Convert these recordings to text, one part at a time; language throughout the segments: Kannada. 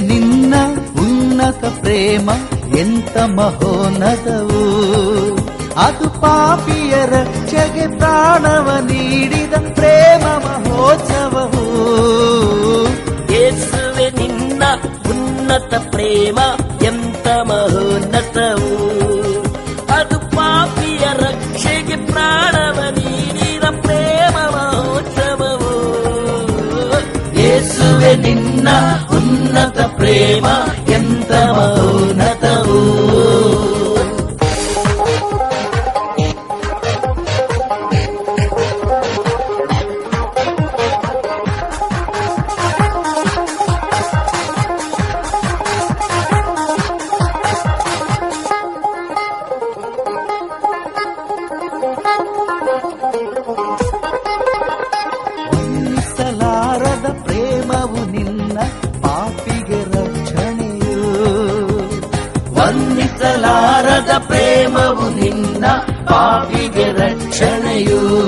ನಿನ್ನ ಉನ್ನತ ಪ್ರೇಮ ಎಂತ ಮಹೋನ್ನತವು. ಅದು ಪಾಪಿಯ ರಕ್ಷೆಗೆ ಪ್ರಾಣವ ನೀಡಿದ ಪ್ರೇಮ ಮಹೋತ್ಸವವು. ಯೇಸುವೆ ನಿನ್ನ ಉನ್ನತ ಪ್ರೇಮ ಎಂತ ಮಹೋನ್ನತವು. ಯೇಸುವೆ ನಿನ್ನ ಉನ್ನತ ಪ್ರೇಮ ಎಂತ ವರ್ಣಿಸಲಾರದ ಪ್ರೇಮವು ನಿನ್ನ ಪಾಪಿಗೆ ರಕ್ಷಣೆಯು.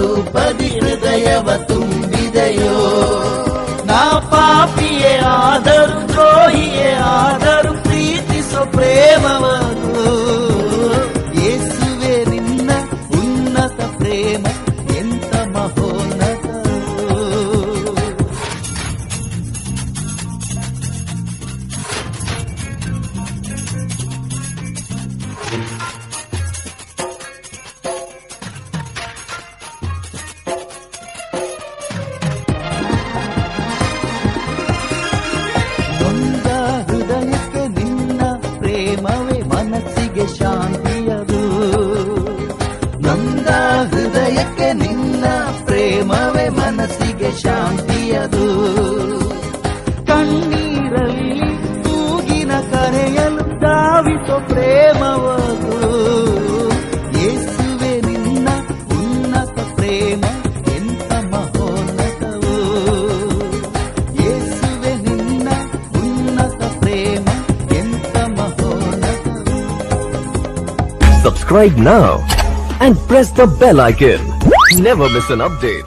ರೂಪದಿ ಹೃದಯವ ತುಂಬಿದೆಯೋ? ನಾ ಪಾಪಿಯೇ ಆದರೂ ದ್ರೋಹಿಯೇ ಆದರೂ ಪ್ರೀತಿಸೋ ಪ್ರೇಮವನ್ನು ಮನಸ್ಸಿಗೆ ಶಾಂತಿಯದು ಕಣ್ಣೀರಲ್ಲಿ ತೂಗಿನ ಕರೆಯಲು ಧಾವಿಸೋ ಪ್ರೇಮವದು ಯೇಸುವೆ ನಿನ್ನ ಉನ್ನತ ಪ್ರೇಮ ಎಂತ ಮಹೋನ್ನತವು ಯೇಸುವೆ ನಿನ್ನ ಉನ್ನತ ಪ್ರೇಮ ಎಂತ ಮಹೋನ್ನತವು Subscribe now and press the bell icon. Never miss an update.